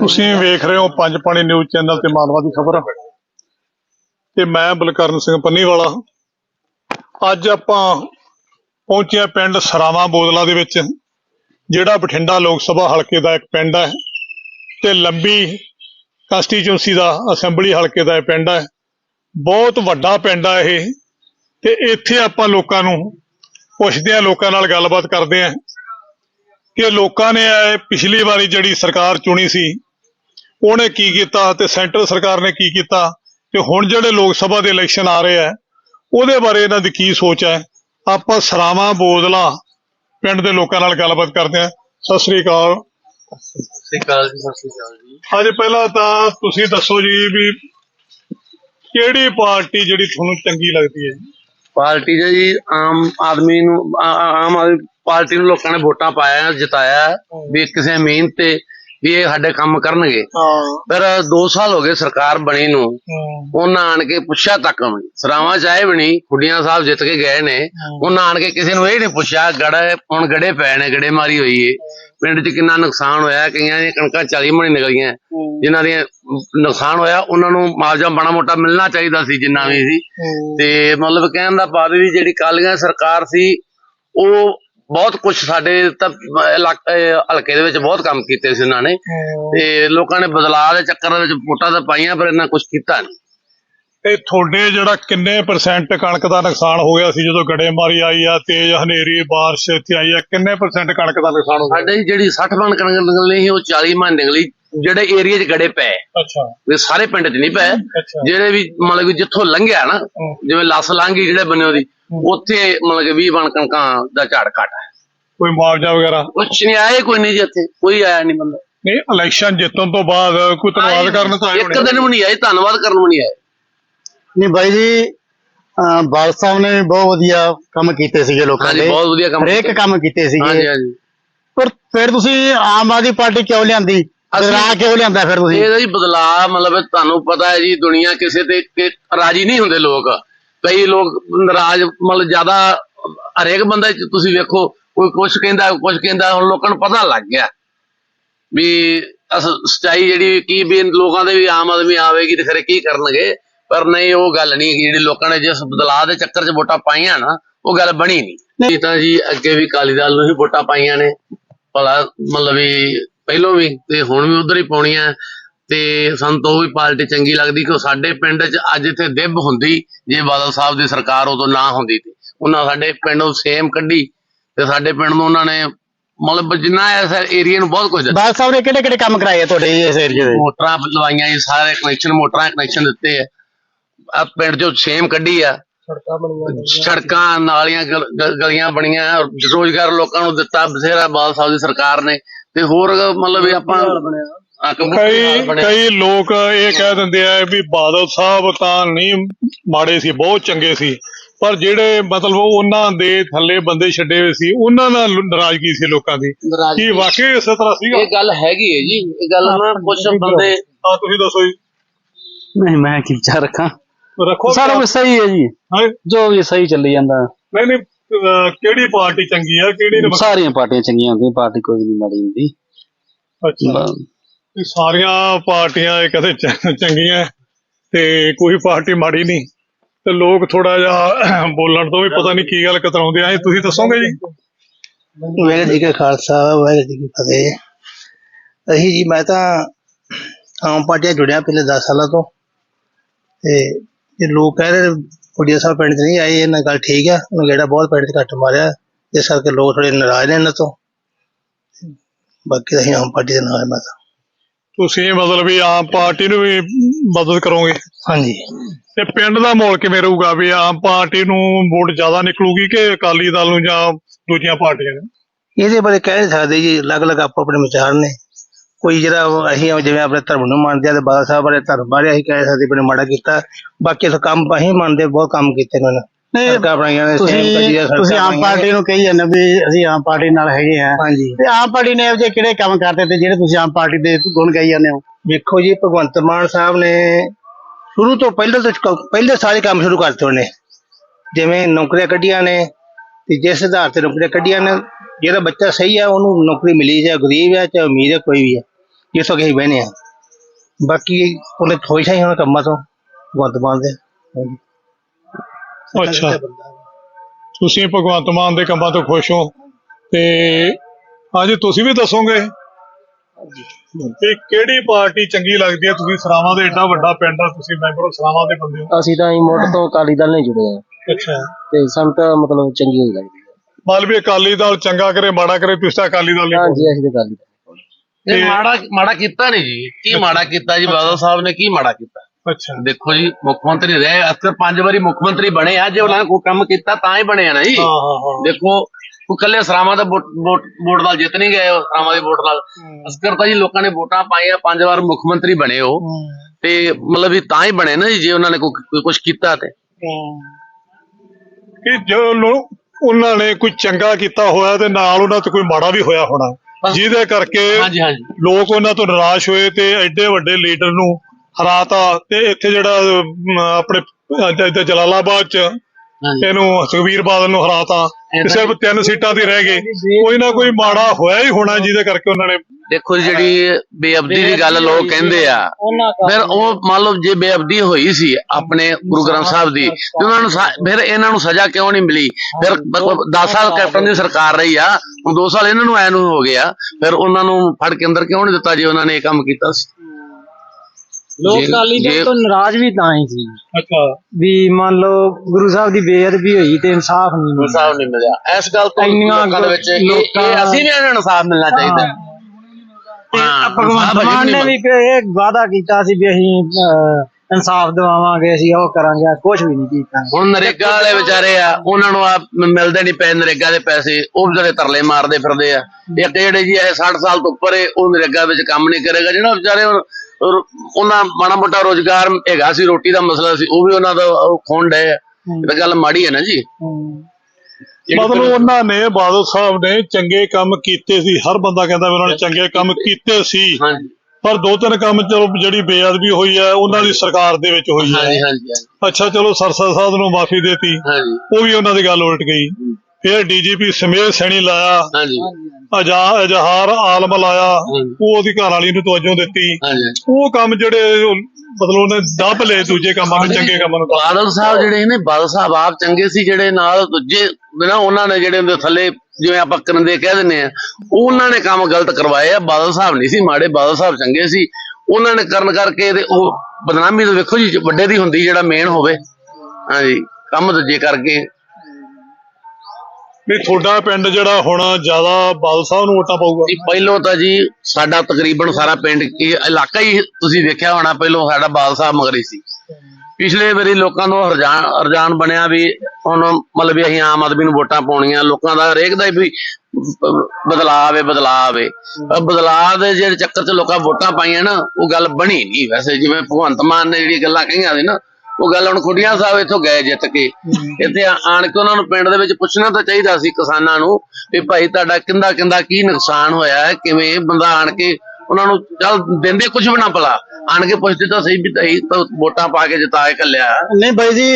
ਤੁਸੀਂ ਵੇਖ ਰਹੇ ਹੋ ਪੰਜ ਪਾਣੀ ਨਿਊਜ਼ ਚੈਨਲ ਤੇ ਮਾਲਵਾ ਦੀ ਖਬਰ। ਤੇ ਮੈਂ ਬਲਕਰਨ ਸਿੰਘ ਪੰਨੀਵਾਲਾ। ਅੱਜ ਆਪਾਂ ਪਹੁੰਚੇ ਪਿੰਡ ਸਰਾਵਾਂ ਬੋਦਲਾ ਦੇ ਵਿੱਚ, ਜਿਹੜਾ ਬਠਿੰਡਾ ਲੋਕ ਸਭਾ ਹਲਕੇ ਦਾ ਇੱਕ ਪਿੰਡ ਹੈ ਤੇ ਲੰਬੀ ਕੰਸਟੀਚੁਐਂਸੀ ਦਾ ਅਸੈਂਬਲੀ ਹਲਕੇ ਦਾ ਇਹ ਪਿੰਡ ਹੈ। ਬਹੁਤ ਵੱਡਾ ਪਿੰਡ ਹੈ ਇਹ। ਤੇ ਇੱਥੇ ਆਪਾਂ ਲੋਕਾਂ ਨੂੰ ਪੁੱਛਦੇ ਹਾਂ, ਲੋਕਾਂ ਨਾਲ ਗੱਲਬਾਤ ਕਰਦੇ ਹਾਂ। ਕਿ ਲੋਕਾਂ ਨੇ ਇਹ ਪਿਛਲੀ ਵਾਰੀ ਜਿਹੜੀ ਸਰਕਾਰ ਚੁਣੀ ਸੀ ਉਹਨੇ ਕੀ ਕੀਤਾ ਤੇ ਸੈਂਟਰ ਸਰਕਾਰ ਨੇ ਕੀ ਕੀਤਾ ਤੇ ਹੁਣ ਜਿਹੜੇ ਲੋਕ ਸਭਾ ਦੇ ਇਲੈਕਸ਼ਨ ਆ ਰਹੇ ਆ ਉਹਦੇ ਬਾਰੇ ਇਹਨਾਂ ਦੀ ਕੀ ਸੋਚ ਹੈ? ਆਪਾਂ ਸਰਾਵਾਂ ਬੋਦਲਾ ਪਿੰਡ ਦੇ ਲੋਕਾਂ ਨਾਲ ਗੱਲਬਾਤ ਕਰਦੇ ਹਾਂ। ਸਤਿ ਸ੍ਰੀ ਅਕਾਲ। ਸਤਿ ਸ਼੍ਰੀ ਅਕਾਲ ਜੀ ਸਤਿ ਸ਼੍ਰੀ ਅਕਾਲ ਜੀ। ਅੱਜ ਪਹਿਲਾਂ ਤਾਂ ਤੁਸੀਂ ਦੱਸੋ ਜੀ ਵੀ ਕਿਹੜੀ ਪਾਰਟੀ ਜਿਹੜੀ ਤੁਹਾਨੂੰ ਚੰਗੀ ਲੱਗਦੀ ਹੈ ਪਾਰਟੀ ਜੀ ਆਮ ਆਦਮੀ ਨੂੰ ਆ- ਆ- ਆਮ ਆਦਮੀ ਪਾਰਟੀ ਨੂੰ ਲੋਕਾਂ ਨੇ ਵੋਟਾਂ ਪਾਇਆ ਜਿਤਾਇਆ ਵੀ ਕਿਸੇ ਮਿਹਨਤ ਤੇ ਵੀ ਇਹ ਸਾਡੇ ਕੰਮ ਕਰਨਗੇ। ਪਰ 2 ਸਾਲ ਹੋ ਗਏ ਸਰਕਾਰ ਬਣੀ ਨੂੰ ਉਹਨਾਂ ਆਣ ਕੇ ਪੁੱਛਿਆ ਤੱਕ ਨਹੀਂ। ਸਰਾਵਾਂ ਚਾਹੇ ਵੀ ਨਹੀਂ ਖੁੱਡੀਆਂ ਸਾਹਿਬ ਜਿੱਤ ਕੇ ਗਏ ਨੇ। ਉਹਨਾਂ ਆਣ ਕੇ ਕਿਸੇ ਨੂੰ ਇਹ ਨਹੀਂ ਪੁੱਛਿਆ ਗੜੇ ਹੁਣ ਗੜੇ ਪੈ ਨੇ ਗੜੇ ਮਾਰੀ ਹੋਈ ਏ। ਪਿੰਡ 'ਚ ਕਿੰਨਾ ਨੁਕਸਾਨ ਹੋਇਆ ਕਈਆਂ ਦੀਆਂ ਕਣਕਾਂ 40 ਮਣੀ ਨਿਕਲੀਆਂ। ਜਿਨ੍ਹਾਂ ਦੇ ਨੁਕਸਾਨ ਹੋਇਆ ਉਹਨਾਂ ਨੂੰ ਮੁਆਵਜ਼ਾ ਬੜਾ ਮੋਟਾ ਮਿਲਣਾ ਚਾਹੀਦਾ ਸੀ ਜਿੰਨਾ ਵੀ ਸੀ। ਤੇ ਮਤਲਬ ਕਹਿਣ ਦਾ ਭਾਵ ਵੀ ਜਿਹੜੀ ਕਾਲੀਆਂ ਸਰਕਾਰ ਸੀ ਉਹ ਬਹੁਤ ਕੁਝ ਸਾਡੇ ਤਾਂ ਇਲਾਕ- ਹਲਕੇ ਦੇ ਵਿੱਚ ਬਹੁਤ ਕੰਮ ਕੀਤੇ ਸੀ ਉਹਨਾਂ ਨੇ। ਤੇ ਲੋਕਾਂ ਨੇ ਬਦਲਾਅ ਦੇ ਚੱਕਰ ਵਿੱਚ ਵੋਟਾਂ ਤਾਂ ਪਾਈਆਂ ਪਰ ਇਹਨਾਂ ਕੁਝ ਕੀਤਾ ਨਹੀਂ ਤੇ ਤੁਹਾਡੇ ਜਿਹੜਾ ਕਿੰਨੇ ਪਰਸੈਂਟ ਕਣਕ ਦਾ ਨੁਕਸਾਨ ਹੋ ਗਿਆ ਸੀ ਜਦੋਂ ਗੜੇਮਾਰੀ ਆਈ ਆ ਤੇਜ਼ ਹਨੇਰੀ ਬਾਰਿਸ਼ ਇੱਥੇ ਆਈ ਆ ਕਿੰਨੇ ਪਰਸੈਂਟ ਕਣਕ ਦਾ ਨੁਕਸਾਨ ਹੋ ਗਿਆ? ਸਾਡੇ ਜਿਹੜੀ 60 ਮਣ ਕਣਕ ਨਿਕਲਣੀ ਸੀ ਉਹ 40 ਮਣ ਨਿਕਲੀ। ਜਿਹੜੇ ਏਰੀਆ 'ਚ ਗੜੇ ਪਏ। ਅੱਛਾ। ਵੀ ਸਾਰੇ ਪਿੰਡ 'ਚ ਨਹੀਂ ਪਏ। ਅੱਛਾ। ਜਿਹੜੇ ਵੀ ਮਤਲਬ ਕਿ ਜਿੱਥੋਂ ਲੰਘਿਆ ਨਾ ਜਿਵੇਂ ਲੱਸ ਲੰਘੀ ਜਿਹੜੇ ਬੰਨਿਓ ਦੀ ਉੱਥੇ ਮਤਲਬ ਕਿ 20 ਮਣ ਕਣਕਾਂ ਦਾ ਝਾੜ ਘਟ ਹੈ। ਕੋਈ ਮੁਆਵਜ਼ਾ ਵਗੈਰਾ? ਕੁਛ ਨਹੀਂ ਆਏ ਕੋਈ ਨਹੀਂ ਜੀ ਇੱਥੇ। ਕੋਈ ਆਇਆ ਨਹੀਂ ਬੰਦਾ। ਨਹੀਂ ਇਲੈਕਸ਼ਨ ਜਿੱਤਣ ਤੋਂ ਬਾਅਦ ਕੋਈ ਧੰਨਵਾਦ ਕਰਨ ਤਾਂ ਆਏ ਇੱਕ ਹੋਣੇ ਦਿਨ ਵੀ ਨਹੀਂ ਆਏ ਧੰਨਵਾਦ ਕਰਨ ਵੀ ਨਹੀਂ ਆਏ। ਨਹੀਂ ਬਾਈ ਜੀ ਅਹ ਬਾਲ ਸਾਹਿਬ ਨੇ ਵੀ ਬਹੁਤ ਵਧੀਆ ਕੰਮ ਕੀਤੇ ਸੀਗੇ ਲੋਕਾਂ ਹਾਂਜੀ ਦੇ। ਬਹੁਤ ਵਧੀਆ ਕੰਮ ਹਰੇਕ ਕੀਤਾ। ਕੰਮ ਕੀਤੇ ਹਾਂਜੀ ਸੀਗੇ ਹਾਂਜੀ। ਪਰ ਫਿਰ ਤੁਸੀਂ ਆਮ ਆਦਮੀ ਪਾਰਟੀ ਕਿਉਂ ਲਿਆਂਦੀ? ਬਦਲਾਅ ਕਿਉਂ ਲਿਆਂਦਾ ਫਿਰ ਤੁਸੀਂ? ਇਹਦਾ ਜੀ ਬਦਲਾਅ ਮਤਲਬ ਤੁਹਾਨੂੰ ਪਤਾ ਹੈ ਜੀ ਦੁਨੀਆ ਕਿਸੇ ਤੇ ਕਿ ਰਾਜੀ ਨਹੀਂ ਹੁੰਦੇ ਲੋਕ। ਕਈ ਲੋਕ ਨਾਰਾਜ਼ ਮਤਲਬ ਜ਼ਿਆਦਾ ਹਰੇਕ ਬੰਦਾ ਤੁਸੀਂ ਵੇਖੋ ਕੋਈ ਕੁਛ ਕਹਿੰਦਾ ਕੁਛ ਕਹਿੰਦਾ ਹੁਣ ਲੋਕਾਂ ਨੂੰ ਪਤਾ ਲੱਗ ਗਿਆ ਵੀ ਅਸ ਸਚਾਈ ਜਿਹੜੀ ਕੀ ਵੀ ਲੋਕਾਂ ਦੇ ਵੀ ਆਮ ਆਦਮੀ ਆਵੇਗੀ ਤੇ ਫਿਰ ਕੀ ਕਰਨਗੇ? ਪਰ ਨਹੀਂ ਉਹ ਗੱਲ ਨਹੀਂ ਜਿਹੜੀ ਲੋਕਾਂ ਨੇ ਜਿਸ ਬਦਲਾਅ ਦੇ ਚੱਕਰ 'ਚ ਵੋਟਾਂ ਪਾਈਆਂ ਨਾ ਉਹ ਗੱਲ ਬਣੀ ਨਹੀਂ। ਤਾਂ ਜੀ ਅੱਗੇ ਵੀ ਕਾਲੀ ਦਲ ਨੂੰ ਹੀ ਵੋਟਾਂ ਪਾਈਆਂ ਨੇ। ਭਲਾ ਮਤਲਬ ਵੀ ਪਹਿਲੋਂ ਵੀ ਤੇ ਹੁਣ ਵੀ ਉਧਰ ਹੀ ਪਾਉਣੀਆਂ ਤੇ ਸਾਨੂੰ ਤਾਂ ਉਹ ਵੀ ਪਾਰਟੀ ਚੰਗੀ ਲੱਗਦੀ ਕਿ ਸਾਡੇ ਪਿੰਡ 'ਚ ਅੱਜ ਇੱਥੇ ਦਿੱਬ ਹੁੰਦੀ ਜੇ ਬਾਦਲ ਸਾਹਿਬ ਦੀ ਸਰਕਾਰ ਉਦੋਂ ਨਾ ਹੁੰਦੀ ਤੇ। ਉਹਨਾਂ ਸਾਡੇ ਪਿੰਡ ਨੂੰ ਸੇਮ ਕੱਢੀ ਤੇ ਸਾਡੇ ਪਿੰਡ ਨੂੰ ਉਹਨਾਂ ਨੇ ਮਤਲਬ ਜਿੰਨਾ ਇਸ ਏਰੀਆ ਨੂੰ ਬਹੁਤ ਕੁਝ ਬਾਲ ਸਾਹਿਬ ਨੇ ਕਿਹੜੇ ਕਿਹੜੇ ਕੰਮ ਕਰਾਏ ਆ ਤੁਹਾਡੇ ਇਸ ਏਰੀਏ ਦੇ ਮੋਟਰਾਂ ਲਵਾਈਆਂ ਜੀ ਸਾਰੇ ਕਨੈਕਸ਼ਨ ਮੋਟਰਾਂ ਕਨੈਕਸ਼ਨ ਦਿੱਤੇ ਆ। ਆ ਪਿੰਡ 'ਚੋਂ ਸੇਮ ਕੱਢੀ ਆ। ਸੜਕਾਂ ਨਾਲੀਆਂ ਗਲ- ਗਲ- ਗਲੀਆਂ ਬਣੀਆਂ। ਰੋਜ਼ਗਾਰ ਲੋਕਾਂ ਨੂੰ ਦਿੱਤਾ ਬਥੇਰਾ ਬਾਲ ਸਾਹਿਬ ਦੀ ਸਰਕਾਰ ਨੇ। ਤੇ ਹੋਰ ਮਤਲਬ ਵੀ ਆਪਾਂ ਆ ਕਈ। ਕਈ ਲੋਕ ਇਹ ਕਹਿ ਦਿੰਦੇ ਆ ਵੀ ਬਾਦਲ ਸਾਹਿਬ ਤਾਂ ਨਹੀਂ ਮਾੜੇ ਸੀ ਬਹੁਤ ਚੰਗੇ ਸੀ। ਪਰ ਜਿਹੜੇ ਮਤਲਬ ਉਹਨਾਂ ਦੇ ਥੱਲੇ ਬੰਦੇ ਛੱਡੇ ਹੋਏ ਸੀ ਉਹਨਾਂ ਨਾਲ ਨਾਰਾਜ਼ਗੀ ਸੀ ਲੋਕਾਂ ਦੀ? ਕੀ ਵਾਕਈ ਇਸੇ ਤਰ੍ਹਾਂ ਸੀਗਾ? ਇਹ ਗੱਲ ਹੈਗੀ ਹੈ ਜੀ ਇਹ ਗੱਲ ਨਾ ਕੁਝ ਬੰਦੇ ਹਾਂ ਤੁਸੀਂ ਦੱਸੋ ਜੀ। ਨਹੀਂ ਮੈਂ ਕੀ ਵਿਚਾਰ ਰੱਖਾਂ? ਰੱਖੋ ਸਾਰਾ ਕੁਝ ਸਹੀ ਹੈ ਜੀ। ਜੋ ਵੀ ਸਹੀ ਚੱਲੀ ਜਾਂਦਾ। ਨਹੀਂ ਨਹੀਂ ਅਹ ਕਿਹੜੀ ਪਾਰਟੀ ਚੰਗੀ ਆ ਕਿਹੜੀ ਨੇ ਸਾਰੀਆਂ ਪਾਰਟੀਆਂ ਚੰਗੀਆਂ ਹੁੰਦੀਆਂ ਪਾਰਟੀ ਕੋਈ ਨਹੀਂ ਮਾੜੀ ਹੁੰਦੀ। ਅੱਛਾ। ਬ- ਸਾਰੀਆਂ ਪਾਰਟੀਆਂ ਇਹ ਕਦੇ ਚ- ਚੰਗੀਆਂ ਤੇ ਕੋਈ ਪਾਰਟੀ ਮਾੜੀ ਨਹੀਂ। ਤੇ ਲੋਕ ਥੋੜਾ ਜਿਹਾ ਬੋਲਣ ਤੋਂ ਵੀ ਪਤਾ ਨਹੀਂ ਕੀ ਗੱਲ ਕਤਰਾਉਂਦੇ ਆ ਇਹ ਤੁਸੀਂ ਦੱਸੋਗੇ ਜੀ? ਵਾਹਿਗੁਰੂ ਜੀ ਕਾ ਖਾਲਸਾ ਵਾਹਿਗੁਰੂ ਜੀ ਕੀ ਫਤਿਹ। ਅਸੀਂ ਜੀ ਮੈਂ ਤਾਂ ਆਮ ਪਾਰਟੀ ਨਾਲ ਜੁੜਿਆ ਪਿਛਲੇ 10 ਸਾਲਾਂ ਤੋਂ। ਤੇ ਇਹ ਲੋਕ ਕਹਿ ਰਹੇ ਕੁੜੀਆ ਸਾਹਿਬ ਪਿੰਡ 'ਚ ਨਹੀਂ ਆਏ ਇਹਨਾਂ ਗੱਲ ਠੀਕ ਆ ਉਹਨਾਂ ਗੇੜਾ ਬਹੁਤ ਪਿੰਡ 'ਚ ਘੱਟ ਮਾਰਿਆ ਇਸ ਕਰਕੇ ਲੋਕ ਥੋੜੇ ਨਾਰਾਜ਼ ਨੇ ਇਹਨਾਂ ਤੋਂ। ਬਾਕੀ ਅਸੀਂ ਆਮ ਪਾਰਟੀ ਦੇ ਨਾਲ ਹਾਂ ਮੈਂ ਤਾਂ ਤੁਸੀਂ ਮਤਲਬ ਵੀ ਆਮ ਪਾਰਟੀ ਨੂੰ ਵੀ ਮਦਦ ਕਰੋਗੇ? ਹਾਂਜੀ। ਤੇ ਪਿੰਡ ਦਾ ਮਾਹੌਲ ਕਿਵੇਂ ਰਹੂਗਾ? ਵੀ ਆਮ ਪਾਰਟੀ ਨੂੰ ਵੋਟ ਜ਼ਿਆਦਾ ਨਿਕਲੂਗੀ ਕਿ ਅਕਾਲੀ ਦਲ ਨੂੰ ਜਾਂ ਦੂਜੀਆਂ ਪਾਰਟੀਆਂ ਨੂੰ? ਇਹਦੇ ਬਾਰੇ ਕਹਿ ਨਹੀਂ ਸਕਦੇ ਜੀ ਅਲੱਗ-ਅਲੱਗ ਆਪੋ ਆਪਣੇ ਵਿਚਾਰ ਨੇ। ਕੋਈ ਜਿਹੜਾ ਅਸੀਂ ਜਿਵੇਂ ਆਪਣੇ ਧਰਮ ਨੂੰ ਮੰਨਦੇ ਆ ਤੇ ਬਾਬਾ ਸਾਹਿਬ ਬਾਰੇ ਧਰਮ ਬਾਰੇ ਅਸੀਂ ਕਹਿ ਸਕਦੇ ਬਣੇ ਮਾੜਾ ਕੀਤਾ। ਬਾਕੀ ਤਾਂ ਕੰਮ ਅਸੀਂ ਮੰਨਦੇ ਬਹੁਤ ਕੰਮ ਕੀਤੇ ਨੇ। ਬਣਾਈਆਂ ਨੇ ਤੁਸੀਂ ਆਮ ਪਾਰਟੀ ਨੂੰ ਕਹੀ ਜਾਂਦੇ ਵੀ ਅਸੀਂ ਆਮ ਪਾਰਟੀ ਨਾਲ ਹੈਗੇ ਆ। ਤੇ ਆਮ ਪਾਰਟੀ ਨੇ ਜਿਹੇ ਕਿਹੜੇ ਕੰਮ ਕਰਤੇ ਤੇ ਜਿਹੜੇ ਤੁਸੀਂ ਆਮ ਪਾਰਟੀ ਦੇ ਗੁਣ ਗਾਈ ਜਾਂਦੇ ਹੋ? ਵੇਖੋ ਜੀ ਭਗਵੰਤ ਮਾਨ ਸਾਹਿਬ ਨੇ ਸ਼ੁਰੂ ਤੋਂ ਪਹਿਲੇ ਤੋਂ ਪਹਿਲੇ ਸਾਰੇ ਕੰਮ ਸ਼ੁਰੂ ਕਰਤੇ ਉਹਨੇ। ਜਿਵੇਂ ਨੌਕਰੀਆਂ ਕੱਢੀਆਂ ਨੇ ਤੇ ਜਿਸ ਆਧਾਰ ਤੇ ਨੌਕਰੀਆਂ ਕੱਢੀਆਂ ਨੇ ਜਿਹੜਾ ਬੱਚਾ ਸਹੀ ਆ ਉਹਨੂੰ ਨੌਕਰੀ ਮਿਲੀ ਚਾਹੇ ਗਰੀਬ ਆ ਚਾਹੇ ਅਮੀਰ ਆ ਕੋਈ ਵੀ ਆ। ਇਸ ਵਗੇ ਹੀ ਬਹਿਨੇ ਆ। ਬਾਕੀ ਉਹਨੇ ਖੁਸ਼ ਹੈ ਹੁਣ ਕੰਮਾਂ ਤੋਂ ਪਾਉਂਦੇ ਹਾਂਜੀ। ਅੱਛਾ। ਤੁਸੀਂ ਭਗਵੰਤ ਮਾਨ ਦੇ ਕੰਮਾਂ ਤੋਂ ਖੁਸ਼ ਹੋ ਤੇ ਹਾਂਜੀ ਤੁਸੀਂ ਵੀ ਦੱਸੋਗੇ ਕਿ ਕਿਹੜੀ ਪਾਰਟੀ ਚੰਗੀ ਲੱਗਦੀ ਹੈ? ਤੁਸੀਂ ਸਰਾਵਾਂ ਦੇ ਏਡਾ ਵੱਡਾ ਪਿੰਡ ਆ ਤੁਸੀਂ ਮੈਂਬਰ ਸਰਾਵਾਂ ਦੇ ਬੰਦੇ ਹੋ। ਅਸੀਂ ਤਾਂ ਹੀ ਮੁੱਢ ਤੋਂ ਅਕਾਲੀ ਦਲ ਨਾਲ ਜੁੜੇ ਆ। ਅੱਛਾ। ਤੇ ਸਾਨੂੰ ਤਾਂ ਮਤਲਬ ਚੰਗੀ ਹੋਈ ਲੱਗਦੀ ਹੈ। ਮਤਲਬ ਵੀ ਅਕਾਲੀ ਦਲ ਚੰਗਾ ਕਰੇ ਮਾੜਾ ਕਰੇ ਤੁਸੀਂ ਤਾਂ ਅਕਾਲੀ ਦਲ ਹਾਂਜੀ ਅਸੀਂ ਤਾਂ ਅਕਾਲੀ ਦਲ। ਇਹ ਮਾੜਾ ਮਾੜਾ ਕੀਤਾ ਨਹੀਂ ਜੀ। ਕੀ ਮਾੜਾ ਕੀਤਾ ਜੀ? ਬਾਦਲ ਸਾਹਿਬ ਨੇ ਕੀ ਮਾੜਾ ਕੀਤਾ? ਅੱਛਾ। ਦੇਖੋ ਜੀ ਮੁੱਖ ਮੰਤਰੀ ਰਹੇ ਅਕਸਰ ਪੰਜ ਵਾਰੀ ਮੁੱਖ ਮੰਤਰੀ ਬਣੇ ਆ ਜੇ ਉਹਨਾਂ ਨੇ ਕੋਈ ਕੰਮ ਕੀਤਾ ਤਾਂ ਹੀ ਬਣੇ ਆ ਨਾ ਜੀ। ਹਾਂ ਹਾਂ ਹਾਂ। ਦੇਖੋ ਉਹ ਕੱਲੇ ਸਰਾਵਾਂ ਦਾ ਵੋਟ ਨਾਲ ਜਿੱਤ ਨਹੀਂ ਗਏ ਉਹ ਸਰਾਵਾਂ ਦੇ ਵੋਟ ਨਾਲ। ਅਸਕਰ ਤਾਂ ਜੀ ਲੋਕਾਂ ਨੇ ਵੋਟਾਂ ਪਾਈਆਂ ਪੰਜ ਵਾਰ ਮੁੱਖ ਮੰਤਰੀ ਬਣੇ ਉਹ। ਤੇ ਮਤਲਬ ਵੀ ਤਾਂ ਹੀ ਬਣੇ ਨਾ ਜੀ ਜੇ ਉਹਨਾਂ ਨੇ ਕੋਈ ਕੁਝ ਕੀਤਾ ਤੇ। ਕਿ ਜੋ ਲੋ- ਉਹਨਾਂ ਨੇ ਕੋਈ ਚੰਗਾ ਕੀਤਾ ਹੋਇਆ ਤੇ ਨਾਲ ਉਹਨਾਂ ਤੇ ਕੋਈ ਮਾੜਾ ਵੀ ਹੋਇਆ ਹੋਣਾ। ਜਿਹਦੇ ਕਰਕੇ ਹਾਂਜੀ ਹਾਂਜੀ। ਲੋਕ ਉਹਨਾਂ ਤੋਂ ਨਿਰਾਸ਼ ਹੋਏ ਤੇ ਐਡੇ ਵੱਡੇ ਲੀਡਰ ਨੂੰ ਹਰਾਤਾ ਤੇ ਇੱਥੇ ਜਿਹੜਾ ਅਮ, ਆਪਣੇ ਇੱਥੇ ਜਲਾਲਾਬਾਦ ਚ ਇਹਨੂੰ ਸੁਖਬੀਰ ਬਾਦਲ ਨੂੰ ਹਰਾਤਾ। ਤੇ ਸਿਰਫ ਤਿੰਨ ਸੀਟਾਂ ਤੇ ਰਹਿ ਗਏ। ਕੋਈ ਨਾ ਕੋਈ ਮਾੜਾ ਹੋਇਆ ਹੀ ਹੋਣਾ ਜਿਹਦੇ ਕਰਕੇ ਉਹਨਾਂ ਨੇ ਦੇਖੋ ਜਿਹੜੀ ਬੇਅਬਦੀ ਦੀ ਗੱਲ ਲੋਕ ਕਹਿੰਦੇ ਆ ਫਿਰ ਉਹ ਮੰਨ ਲਓ ਜੇ ਬੇਅਬਦੀ ਹੋਈ ਸੀ ਆਪਣੇ ਗੁਰੂ ਗ੍ਰੰਥ ਸਾਹਿਬ ਦੀ ਤੇ ਉਹਨਾਂ ਨੂੰ ਫਿਰ ਇਹਨਾਂ ਨੂੰ ਸਜ਼ਾ ਕਿਉਂ ਨਹੀਂ ਮਿਲੀ? ਫਿਰ 10 ਸਾਲ ਕੈਪਟਨ ਦੀ ਸਰਕਾਰ ਰਹੀ ਆ ਹੁਣ 2 ਸਾਲ ਇਹਨਾਂ ਨੂੰ ਐ ਨੂੰ ਹੋ ਗਿਆ ਫਿਰ ਉਹਨਾਂ ਨੂੰ ਫੜ ਕੇ ਅੰਦਰ ਕਿਉਂ ਨਹੀਂ ਦਿੱਤਾ ਜੇ ਉਹਨਾਂ ਨੇ ਇਹ ਕੰਮ ਕੀਤਾ ਸੀ? ਲੋਕ ਜੇ- ਅਕਾਲੀ ਦਲ ਜੇ- ਤੋਂ ਨਾਰਾਜ਼ ਵੀ ਤਾਂ ਹੀ ਸੀ। ਅੱਛਾ। ਵੀ ਮੰਨ ਲਓ ਗੁਰੂ ਸਾਹਿਬ ਦੀ ਬੇਅਦਬੀ ਹੋਈ ਤੇ ਇਨਸਾਫ ਨਹੀਂ ਮਿਲਿਆ। ਇਨਸਾਫ ਨਹੀਂ ਮਿਲਿਆ। ਇਸ ਗੱਲ ਤੋਂ ਇੰਨੀਆਂ ਲੋਕਾਂ ਦੇ ਵਿੱਚ ਇਹ- ਲੋਕਾਂ- ਅਸੀਂ ਵੀ ਇਹਨਾਂ ਨੂੰ ਇਨਸਾਫ ਮਿਲਣਾ ਚਾਹੀਦਾ। ਤੇ ਹਾਂ, ਭਗਵੰਤ ਮਾਨ ਵੀ ਨੇ ਵੀ ਇਹ ਵਾਅਦਾ ਕੀਤਾ ਸੀ ਵੀ ਅਸੀਂ ਅਹ, ਇਨਸਾਫ ਦਿਵਾਵਾਂਗੇ ਅਸੀਂ ਉਹ ਕਰਾਂਗੇ ਕੁਝ ਵੀ ਨਹੀਂ ਕੀਤਾ। ਹੁਣ ਨਰੇਗਾ ਵਾਲੇ ਵਿਚਾਰੇ ਆ ਉਹਨਾਂ ਨੂੰ ਆ ਮਿਲਦੇ ਨਹੀਂ ਪਏ ਨਰੇਗਾ ਦੇ ਪੈਸੇ। ਉਹ ਵਿਚਾਰੇ ਤਰਲੇ ਮਾਰਦੇ ਫਿਰਦੇ ਆ। ਇੱਕ ਜਿਹੜੇ ਜੀ ਇਹ 60 ਸਾਲ ਤੋਂ ਉੱਪਰ ਏ ਉਹ ਨਰੇਗਾ ਵਿੱਚ ਕੰਮ ਨਹੀਂ ਕਰੇਗਾ। ਜਿਹੜਾ ਵਿਚਾਰੇ ਹੁਣ ਉਹਨਾਂ ਮਾੜਾ ਮੋਟਾ ਰੋਜ਼ਗਾਰ ਹੈਗਾ ਸੀ ਰੋਟੀ ਦਾ ਮਸਲਾ ਸੀ ਉਹ ਵੀ ਉਹਨਾਂ ਦਾ ਖੋਣ ਡਏ ਆ ਇਹ ਤਾਂ ਗੱਲ ਮਾੜੀ ਹੈ ਨਾ ਜੀ। ਮਤਲਬ ਉਹਨਾਂ ਨੇ ਬਾਦਲ ਸਾਹਿਬ ਨੇ ਚੰਗੇ ਕੰਮ ਕੀਤੇ ਸੀ। ਹਰ ਬੰਦਾ ਕਹਿੰਦਾ ਵੀ ਉਹਨਾਂ ਨੇ ਚੰਗੇ ਕੰਮ ਕੀਤੇ ਸੀ। ਪਰ ਦੋ ਤਿੰਨ ਕੰਮ ਚਲੋ ਜਿਹੜੀ ਬੇਅਦਬੀ ਹੋਈ ਹੈ ਉਹਨਾਂ ਦੀ ਸਰਕਾਰ ਦੇ ਵਿੱਚ ਹੋਈ ਹੈ। ਹਾਂਜੀ ਅੱਛਾ ਚਲੋ ਸਰਸਾ ਸਾਹਿਬ ਨੂੰ ਮਾਫੀ ਦੇਤੀ। ਉਹ ਵੀ ਉਹਨਾਂ ਦੀ ਗੱਲ ਉਲਟ ਗਈ। ਫਿਰ ਡੀਜੀਪੀ ਸਮੇਤ ਸੈਣੀ ਲਾਇਆ ਹਾਂਜੀ। ਅਜਾ ਅਜਹਾਰ ਆਲਮ ਲਾਇਆ। ਉਹ ਉਹਦੀ ਘਰ ਵਾਲੀ ਨੂੰ ਤਵੱਜੋ ਦਿੱਤੀ। ਹਾਂਜੀ। ਉਹ ਕੰਮ ਜਿਹੜੇ ਮਤਲਬ ਉਹਨੇ ਦੱਬ ਲਏ ਦੂਜੇ ਕੰਮਾਂ ਨੂੰ ਚੰਗੇ ਕੰਮਾਂ ਨੂੰ। ਬਾਦਲ ਸਾਹਿਬ ਜਿਹੜੇ ਨੇ ਬਾਦਲ ਸਾਹਿਬ ਆਪ ਚੰਗੇ ਸੀ ਜਿਹੜੇ ਨਾਲ ਦੂਜੇ ਬਿਨਾ ਉਹਨਾਂ ਨੇ ਜਿਹੜੇ ਉਹਦੇ ਥੱਲੇ ਜਿਵੇਂ ਆਪਾਂ ਕਰਨਦੇ ਕਹਿ ਦਿੰਦੇ ਆ ਉਹਨਾਂ ਨੇ ਕੰਮ ਗਲਤ ਕਰਵਾਏ ਆ। ਬਾਦਲ ਸਾਹਿਬ ਨਹੀਂ ਸੀ ਮਾੜੇ ਬਾਦਲ ਸਾਹਿਬ ਚੰਗੇ ਸੀ। ਉਹਨਾਂ ਨੇ ਕਰਨ ਕਰਕੇ ਤੇ ਉਹ ਬਦਨਾਮੀ ਤਾਂ ਵੇਖੋ ਜੀ ਵੱਡੇ ਦੀ ਹੁੰਦੀ ਜਿਹੜਾ ਮੇਨ ਹੋਵੇ। ਹਾਂਜੀ ਕੰਮ ਦੂਜੇ ਕਰਕੇ ਵੀ ਤੁਹਾਡਾ ਪਿੰਡ ਜਿਹੜਾ ਹੁਣ ਜ਼ਿਆਦਾ ਬਾਦਲ ਸਾਹਿਬ ਨੂੰ ਵੋਟਾਂ ਪਾਊਗਾ। ਜੀ ਪਹਿਲੋਂ ਤਾਂ ਜੀ ਸਾਡਾ ਤਕਰੀਬਨ ਸਾਰਾ ਪਿੰਡ ਇਹ ਇਲਾਕਾ ਹੀ ਤੁਸੀਂ ਦੇਖਿਆ ਹੋਣਾ, ਪਹਿਲੋਂ ਸਾਡਾ ਬਾਦਲ ਸਾਹਿਬ ਮਗਰੀ ਸੀ। ਪਿਛਲੇ ਵਾਰੀ ਲੋਕਾਂ ਨੂੰ ਰੁਝਾਨ ਰੁਝਾਨ ਬਣਿਆ ਵੀ ਹੁਣ ਮਤਲਬ ਵੀ ਅਸੀਂ ਆਮ ਆਦਮੀ ਨੂੰ ਵੋਟਾਂ ਪਾਉਣੀਆਂ, ਲੋਕਾਂ ਦਾ ਹਰੇਕ ਦਾ ਹੀ ਵੀ ਬਦਲਾਅ ਆਵੇ ਬਦਲਾਅ ਆਵੇ। ਅਹ ਬਦਲਾਅ ਦੇ ਜਿਹੜੇ ਚੱਕਰ 'ਚ ਲੋਕਾਂ ਵੋਟਾਂ ਪਾਈਆਂ ਨਾ, ਉਹ ਗੱਲ ਬਣੀ ਨਹੀਂ ਵੈਸੇ, ਜਿਵੇਂ ਭਗਵੰਤ ਮਾਨ ਨੇ ਜਿਹੜੀ ਗੱਲਾਂ ਕਹੀਆਂ ਸੀ ਨਾ ਉਹ ਗੱਲ ਹੁਣ ਖੁੱਡੀਆਂ ਸਾਹਿਬ ਇੱਥੋਂ ਗਏ ਜਿੱਤ ਕੇ। ਇੱਥੇ ਆਣ ਕੇ ਉਹਨਾਂ ਨੂੰ ਪਿੰਡ ਦੇ ਵਿੱਚ ਪੁੱਛਣਾ ਤਾਂ ਚਾਹੀਦਾ ਸੀ ਕਿਸਾਨਾਂ ਨੂੰ ਵੀ ਭਾਈ ਤੁਹਾਡਾ ਕਿੰਦਾ ਕਿੰਦਾ ਕੀ ਨੁਕਸਾਨ ਹੋਇਆ ਹੈ ਕਿਵੇਂ ਬੰਦਾ ਆਣ ਕੇ ਉਹਨਾਂ ਨੂੰ ਚੱਲ ਦਿੰਦੇ ਕੁਝ ਵੀ ਨਾ ਭਲਾ। ਆਣ ਕੇ ਪੁੱਛਦੇ ਤਾਂ ਸਹੀ ਵੀ ਤਈ ਤਾਂ ਵੋਟਾਂ ਪਾ ਕੇ ਜਿਤਾ ਕੇ ਕੱਲਿਆ। ਨਹੀਂ ਬਾਈ ਜੀ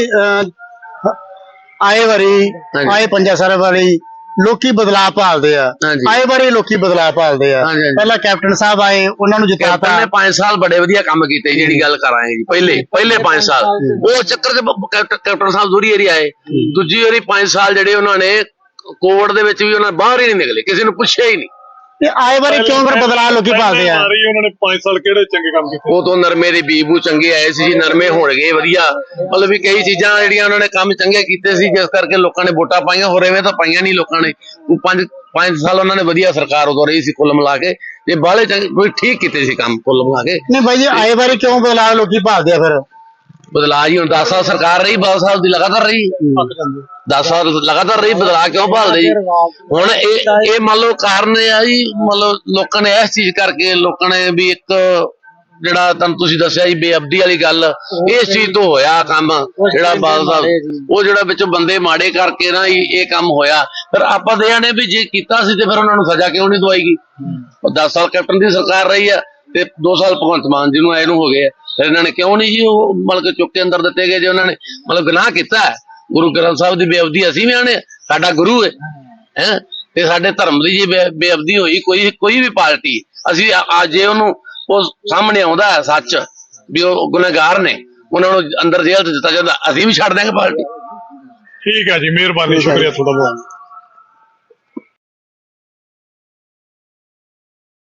ਆਏ ਵਾਰੀ। ਆਏ ਪੰਜਾ ਸਾਲ ਵਾਰੀ ਲੋਕੀ ਬਦਲਾਅ ਭਾਲਦੇ ਆ। ਹਾਂਜੀ। ਆਏ ਵਾਰੀ ਲੋਕੀ ਬਦਲਾਅ ਭਾਲਦੇ ਆ। ਹਾਂਜੀ, ਹਾਂਜੀ। ਪਹਿਲਾਂ ਕੈਪਟਨ ਸਾਹਿਬ ਆਏ ਉਹਨਾਂ ਨੂੰ ਕੈਪਟਨ ਜਿਤਾਤਾ ਨੇ 5 ਸਾਲ ਬੜੇ ਵਧੀਆ ਕੰਮ ਕੀਤੇ ਜਿਹੜੀ ਗੱਲ ਕਰਾਂਗੇ ਜੀ ਪਹਿਲੇ ਪਹਿਲੇ 5 ਸਾਲ। ਉਹ ਚੱਕਰ ਚ ਬ- ਕੈਪਟਨ ਕੈਪਟਨ ਸਾਹਿਬ ਦੂਰੀ ਏਰੀ ਆਏ। ਦੂਜੀ ਵਾਰੀ 5 ਸਾਲ ਜਿਹੜੇ ਉਹਨਾਂ ਨੇ ਕੋਵਿਡ ਦੇ ਵਿੱਚ ਵੀ ਉਹਨਾਂ ਬਾਹਰ ਹੀ ਨਹੀਂ ਨਿਕਲੇ ਕਿਸੇ ਨੂੰ ਪੁੱਛਿਆ ਹੀ ਨਹੀਂ। ਤੇ ਆਏ ਵਾਰੀ ਕਿਉਂ ਫਿਰ ਬਦਲਾਅ ਲੋਕੀ ਭਾਲਦੇ ਆ? ਮਾਰੀ ਉਹਨਾਂ ਨੇ 5 ਸਾਲ ਕਿਹੜੇ ਚੰਗੇ ਕੰਮ ਕੀਤੇ? ਉਹ ਤੋਂ ਨਰਮੇ ਦੇ ਬੀਬੂ ਚੰਗੇ ਆਏ ਸੀ ਜੀ ਨਰਮੇ ਹੋਣਗੇ ਵਧੀਆ। ਮਤਲਬ ਵੀ ਕਈ ਚੀਜ਼ਾਂ ਜਿਹੜੀਆਂ ਉਹਨਾਂ ਨੇ ਕੰਮ ਚੰਗੇ ਕੀਤੇ ਸੀ ਜਿਸ ਕਰਕੇ ਲੋਕਾਂ ਨੇ ਵੋਟਾਂ ਪਾਈਆਂ ਹੋਰ ਐਵੇਂ ਤਾਂ ਪਾਈਆਂ ਨਹੀਂ ਲੋਕਾਂ ਨੇ। ਉਹ ਪੰਜ ਪੰਜ ਸਾਲ ਉਹਨਾਂ ਨੇ ਵਧੀਆ ਸਰਕਾਰ ਉਦੋਂ ਰਹੀ ਸੀ ਕੁੱਲ ਮਿਲਾ ਕੇ। ਤੇ ਬਾਹਲੇ ਚੰਗੇ ਕੋਈ ਠੀਕ ਕੀਤੇ ਸੀ ਕੰਮ ਕੁੱਲ ਮਿਲਾ ਕੇ। ਨਹੀਂ ਬਾਈ ਜੀ ਆਏ ਵਾਰੀ ਕਿਉਂ ਬਦਲਾਅ ਲੋਕੀ ਭਾਲਦੇ ਆ ਫਿਰ? ਬਦਲਾਅ ਜੀ, ਹੁਣ 10 ਸਾਲ ਸਰਕਾਰ ਰਹੀ ਬਾਦਲ ਸਾਹਿਬ ਦੀ ਲਗਾਤਾਰ ਰਹੀ। 10 ਸਾਲ ਲਗਾਤਾਰ ਰਹੀ, ਬਦਲਾਅ ਕਿਉਂ ਭਾਲਦੇ ਜੀ? ਹੁਣ ਇਹ ਇਹ ਮੰਨ ਲਓ ਕਾਰਨ ਇਹ ਆ ਜੀ, ਮੰਨ ਲੋਕਾਂ ਨੇ ਇਸ ਚੀਜ਼ ਕਰਕੇ, ਲੋਕਾਂ ਨੇ ਵੀ ਇੱਕ ਜਿਹੜਾ ਤੁਹਾਨੂੰ ਤੁਸੀਂ ਦੱਸਿਆ ਜੀ, ਬੇਅਬਦੀ ਵਾਲੀ ਗੱਲ, ਇਸ ਚੀਜ਼ ਤੋਂ ਹੋਇਆ ਕੰਮ, ਜਿਹੜਾ ਬਾਦਲ ਸਾਹਿਬ ਉਹ ਜਿਹੜਾ ਵਿੱਚ ਬੰਦੇ ਮਾੜੇ ਕਰਕੇ ਨਾ ਇਹ ਇਹ ਕੰਮ ਹੋਇਆ। ਫਿਰ ਆਪਾਂ ਦੇ ਆਨੇ ਵੀ ਜੇ ਕੀਤਾ ਸੀ ਤੇ ਫਿਰ ਉਹਨਾਂ ਨੂੰ ਸਜ਼ਾ ਕਿਉਂ ਨਹੀਂ ਦਵਾਈਗੀ 10 ਸਾਲ ਕੈਪਟਨ ਦੀ ਸਰਕਾਰ ਰਹੀ ਆ ਤੇ 2 ਸਾਲ ਭਗਵੰਤ ਮਾਨ ਜੀ ਨੂੰ ਆਏ ਨੂੰ ਹੋ ਗਏ ਫਿਰ ਇਹਨਾਂ ਨੇ ਕਿਉਂ ਨਹੀਂ ਜੀ ਉਹ ਮਤਲਬ ਚੁੱਕ ਕੇ ਅੰਦਰ ਦਿੱਤੇ ਗਏ ਜੇ ਉਹਨਾਂ ਨੇ ਮਤਲਬ ਗੁਨਾਹ ਕੀਤਾ ਹੈ। ਗੁਰੂ ਗ੍ਰੰਥ ਸਾਹਿਬ ਦੀ ਬੇਅਬਦੀ ਅਸੀਂ ਵੀ ਆਣੇ ਸਾਡਾ ਗੁਰੂ ਹੈ ਹੈ? ਤੇ ਸਾਡੇ ਧਰਮ ਦੀ ਜੇ ਬੇਅਬਦੀ ਹੋਈ ਕੋਈ ਕੋਈ ਵੀ ਪਾਰਟੀ ਅਸੀਂ ਅੱਜ ਜੇ ਉਹਨੂੰ ਉਹ ਸਾਹਮਣੇ ਆਉਂਦਾ ਹੈ ਸੱਚ ਵੀ ਉਹ ਗੁਨਹਗਾਰ ਨੇ ਉਹਨਾਂ ਨੂੰ ਅੰਦਰ ਜੇਲ੍ਹ 'ਚ ਦਿੱਤਾ ਜਾਂਦਾ ਅਸੀਂ ਵੀ ਛੱਡ ਦਾਂਗੇ ਪਾਰਟੀ। ਠੀਕ ਹੈ ਜੀ ਮਿਹਰਬਾਨੀ ਸ਼ੁਕਰੀਆ ਤੁਹਾਡਾ ਬਹੁਤ।